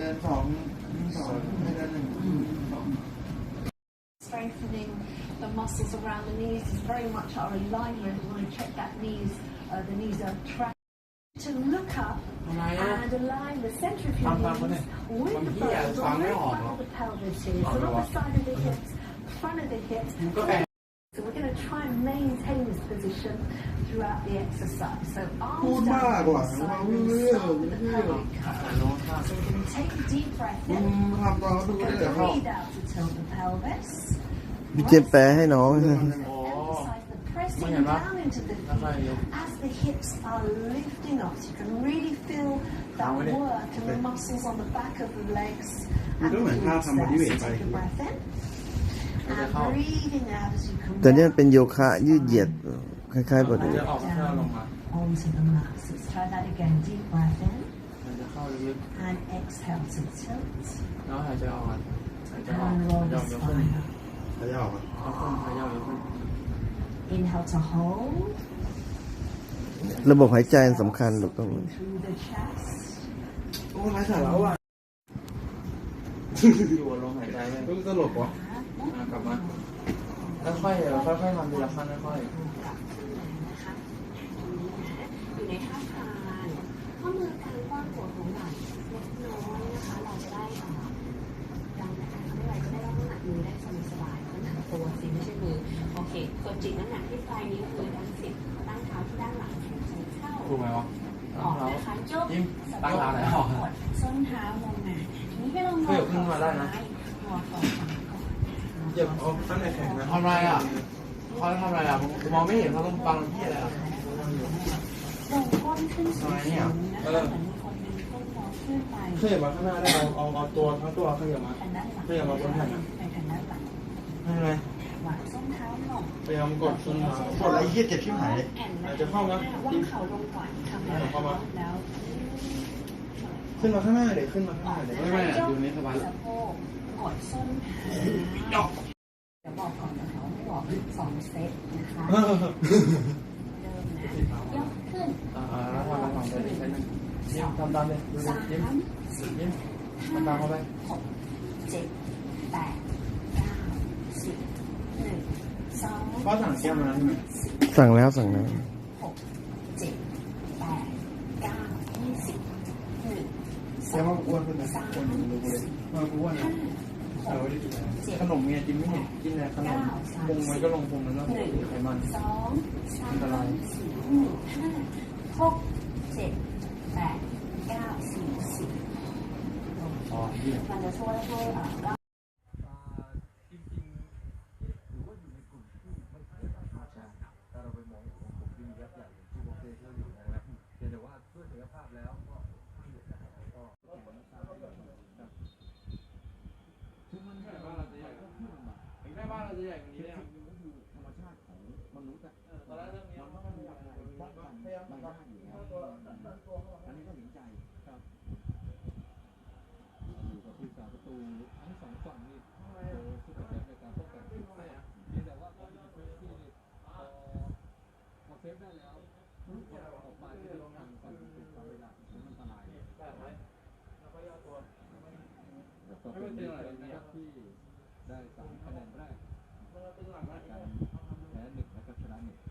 เดินสองสองไม่เดินหนึ่งสอง strengthening the muscles around the knees is very much our alignment. We want to check that knees, uh, the knees are trapped. To look up ทำไมอะ and align the center of your ฟังฟัง knees วะ with เนี่ย the บางทีอะ bones ฟั on งไม่ the ออก front หรอ of the pelvis here. อ๋อ So เหรอ not วะ the side of the hips, front of the hips. มันก็แปลก So we're going to try and maintain this position throughout the exercise. So พูด arms มาก down กว่า to the ว่า side เรื่ and อง start with the เรื่อง pelvic take a deep breath มึ in. งทำตอนเขาดูได้เดี๋ยวเขา Breathe out to tilt the pelvis. พี่เจนแปลให้น้องโอ้ Emphasize the pressing Muy bien, va. down into the That's right, feet as the hips are lifting up. So you can really feel that How would it- work and the muscles on the back of the legs. You And the don't have glutes some body there. weight, So take a right? breath in. Okay, And how? breathing out as you come แต่เนี่ยเป็น down โยคะยืดเหยียดคล้ายๆบอมันดี้จะออกเพื่อลงมา onto the mat. So let's try that again. Deep breath in มันจะเข้า ลึก and exhale to tilt ๆแล้วหายใจออกอะหายใจออก and roll ย the กยกขึ้น spine. เขาจะออกอะยกขึ้นหายใจยกขึ้น Inhale to hold ระบบหายใจสำคัญลูกต้อง through the chest. โอ้ไร้สาระว่ะอยู่บนลมหายใจเลยต้องตลกวะอะกลับมาค่อยๆเดี๋ยวค่อยๆทำทีละขั้นค่อยนะคะอยู่ในท่าทางข้อมือกา โอเคกดจิตน้ำหนักที่ปลายนิ้วมือด้านสิบตั้งเท้าที่ด้านหลังแขนเข้าๆถูกไหมวะออกนะคะจุ๊บยิ้มตั้งเท้าไหนออกกดส้นเท้าลงมาทีนี้ให้เรางอขยับขึ้นมาได้นะหัวเข่าขวาก่อนเหยียบเอาข้างในแข็งนะทำไรอะเขาทำอะไรอะผมมองไม่เห็นเขาต้องฟังที่อะไรอะลงก้นขึ้นสูงทำไมเนี่ยๆนะคะเหมือนมีคนดึงก้นเราขึ้นไปขยับมาข้างหน้าได้เอาเอาเอาตัวทั้งตัวขยับมาแผ่นด้านหลังขยับมาบนแผ่นอะไปแผ่นด้านหลังไม่เป็นไร พยายามกดขึ้นมากดอะไรเหี้ยเจ็บชิบหายแอนอาจจะเข้านะวางเข่าลงก่อนทำแล้วเข้ามาแล้วขึ้นมาข้างหน้าเดี๋ยวขึ้นมาข้างหน้าเดี๋ยวไม่ไม่อะดูนี้สบายสะโพกกดส้นเท้าเดี๋ยวบอกก่อนนะคะไม่บอกสองเซตนะคะเริ่มนะยกขึ้นอ่าแล้วทำมาฝั่งเดินอีกเส้นหนึงยิ้มทำตามเลยดูดิสามยิ้มยิ้มทำตามเข้าไปหกเจ็ดแปดเก้าสิบ หนึ่งสองพ่อสั่งแก้วมาแล้วใช่ไหมสั่งแล้วสั่งแล้ว หกเจ็ดแปดเก้ายี่สิบหนึ่งสแก้อวงว่าอ้วนขึ้นนะอ้วนดูเลยมาอ้วนห้าเราไม่ได้กินอะไรขนมเมียกินไม่เห็นกินแต่ขนมพุงมันก็ลงพุงมันก็หนึ่งไขมัน สองสาอันตรายมสี่หนึ่งห้าหกเจ็ดแปดเก้าสี่สิบอ๋อเหี้ยมันจะช่วยให้อ่อ ถ้าเราไปมองผมผมดียับใหญ่อย่างที่โอเคที่เราอยู่มองแล้วเพียงแต่ว่าด้วยศักยภาพแล้วก็ก็คือมันแค่ว่าเราจะใหญ่ก็ขึ้นมา แม่บ้านเราจะใหญ่กว่านี้เลยคือก็คือธรรมชาติของมนุษย์อะตอนแรกเรื่องนี้มันต้องมีอะไรป้องกันไม่ได้อยู่แล้วอันนี้ก็เห็นใจครับอยู่กับผู้สาประตูทั้งสองฝั่งนี่เออสุดยอดในการป้องกันเพียงแต่ว่าตอนนี้พื้นที่นี่พอพอเซฟได้แล้วออกมาที่ทางฝั่งติดต่อไม่ได้มันอันตรายแบบไหมแล้วก็ย่อตัวแล้วก็เป็นเป็นนะครับที่ได้สามคะแนนแรก 我们这个是哪个？哎，那个那个是哪个？